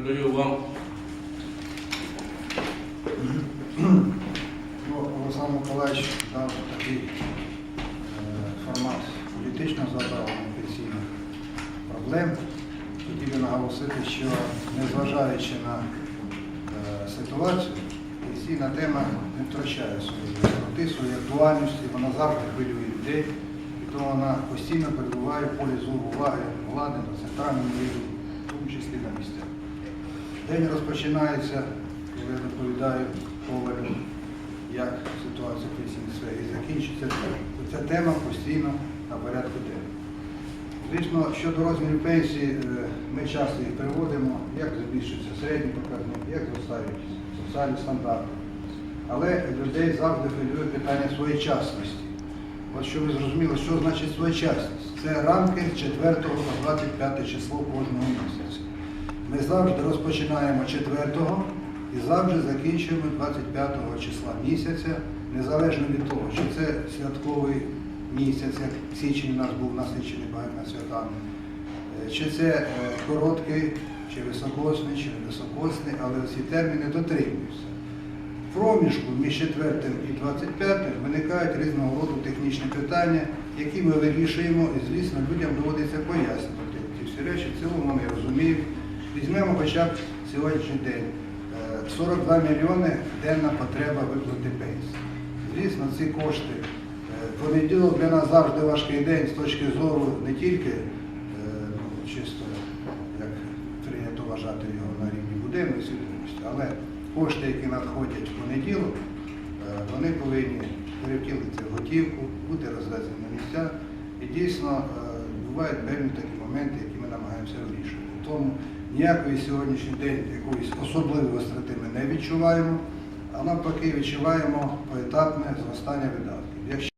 передаю вам. Ну, Олександр Миколаївич дав такий е, формат політичного задавлення пенсійних проблем. Хотів би наголосити, що незважаючи на е, ситуацію, пенсійна тема не втрачає своєї гостроти, своєї актуальності, вона завжди хвилює людей, і тому вона постійно перебуває в полі зору уваги влади на центральному рівні, в тому числі на місцях. День розпочинається, коли я доповідаю Ковалю, як ситуація в пенсійній сфері, і закінчиться. Ця тема постійно на порядку денному. Звісно, щодо розмірів пенсії, е, ми часто їх приводимо, як збільшується середній показник, як зростають соціальні стандарти. Але людей завжди хвилює питання своєчасності. От що ви зрозуміли, що значить своєчасність? Це рамки 4 по 25 число кожного місяця. Ми завжди розпочинаємо 4-го і завжди закінчуємо 25 числа місяця, незалежно від того, чи це святковий місяць, як січень у нас був насичений багатьма святами, е, чи це е, короткий, чи високосний, чи невисокосний, але всі терміни дотримуються. В проміжку між 4 і 25 виникають різного роду технічні питання, які ми вирішуємо, і, звісно, людям доводиться пояснювати ці всі речі, в цілому вони розуміють. Візьмемо хоча б сьогоднішній день. Е, 42 мільйони денна потреба виплати пенсії. Звісно, ці кошти. е, Понеділок для нас завжди важкий день з точки зору не тільки е, ну, чисто, як прийнято вважати його на рівні буденної свідомості, але кошти, які надходять в понеділок, е, вони повинні перевтілитися в готівку, бути розвезені на місця. І дійсно е, бувають певні такі моменти, які ми намагаємося вирішувати. Тому ніякої сьогоднішній день якоїсь особливої остроти ми не відчуваємо, а навпаки відчуваємо поетапне зростання видатків.